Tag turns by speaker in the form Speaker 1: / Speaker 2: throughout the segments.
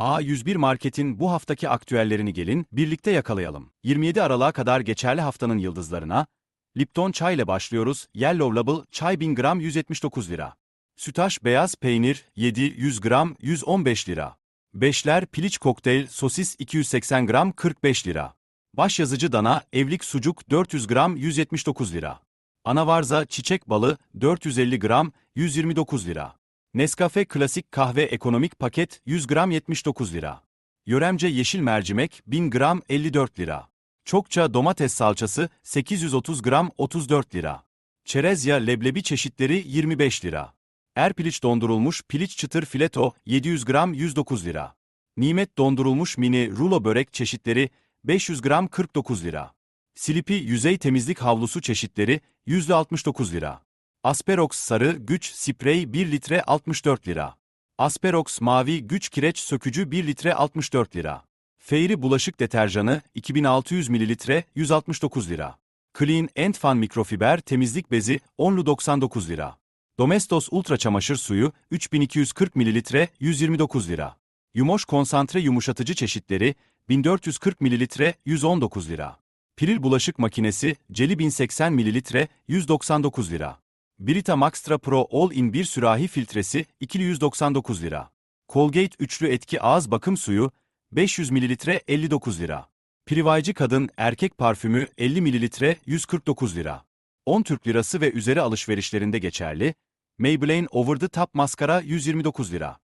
Speaker 1: A101 Market'in bu haftaki aktüellerini gelin birlikte yakalayalım. 27 Aralık'a kadar geçerli haftanın yıldızlarına Lipton çay ile başlıyoruz. Yellow Label çay 1000 gram 179 lira. Sütaş beyaz peynir 7 100 gram 115 lira. Beşler piliç kokteyl sosis 280 gram 45 lira. Başyazıcı dana evlik sucuk 400 gram 179 lira. Anavarza çiçek balı 450 gram 129 lira. Nescafe klasik kahve ekonomik paket 100 gram 79 lira. Yöremce yeşil mercimek 1000 gram 54 lira. Çokça domates salçası 830 gram 34 lira. Çerezya leblebi çeşitleri 25 lira. Erpiliç dondurulmuş piliç çıtır fileto 700 gram 109 lira. Nimet dondurulmuş mini rulo börek çeşitleri 500 gram 49 lira. Silipi yüzey temizlik havlusu çeşitleri %69 lira. Asperox sarı güç sprey 1 litre 64 lira. Asperox mavi güç kireç sökücü 1 litre 64 lira. Fairy bulaşık deterjanı 2600 mililitre 169 lira. Clean and Fun mikrofiber temizlik bezi 10'lu 99 lira. Domestos ultra çamaşır suyu 3240 mililitre 129 lira. Yumoş konsantre yumuşatıcı çeşitleri 1440 mililitre 119 lira. Piril bulaşık makinesi Celi 1080 mililitre 199 lira. Brita Maxtra Pro All-in bir sürahi filtresi 299 lira. Colgate üçlü etki ağız bakım suyu 500 mililitre 59 lira. Privaycı kadın erkek parfümü 50 mililitre 149 lira. 10 Türk lirası ve üzeri alışverişlerinde geçerli. Maybelline Over the Top maskara 129 lira.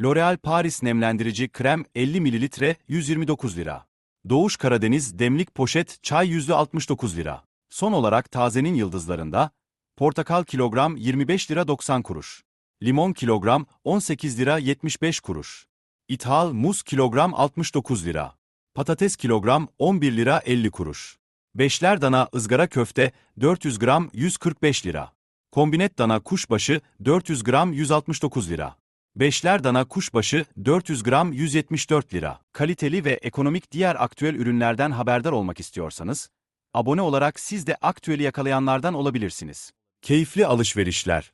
Speaker 1: L'Oreal Paris nemlendirici krem 50 mililitre 129 lira. Doğuş Karadeniz demlik poşet çay %69 lira. Son olarak tazenin yıldızlarında portakal kilogram 25 lira 90 kuruş. Limon kilogram 18 lira 75 kuruş. İthal muz kilogram 69 lira. Patates kilogram 11 lira 50 kuruş. Beşler dana ızgara köfte 400 gram 145 lira. Kombinet dana kuşbaşı 400 gram 169 lira. Beşler dana kuşbaşı 400 gram 174 lira. Kaliteli ve ekonomik diğer aktüel ürünlerden haberdar olmak istiyorsanız, abone olarak siz de aktüeli yakalayanlardan olabilirsiniz. Keyifli alışverişler.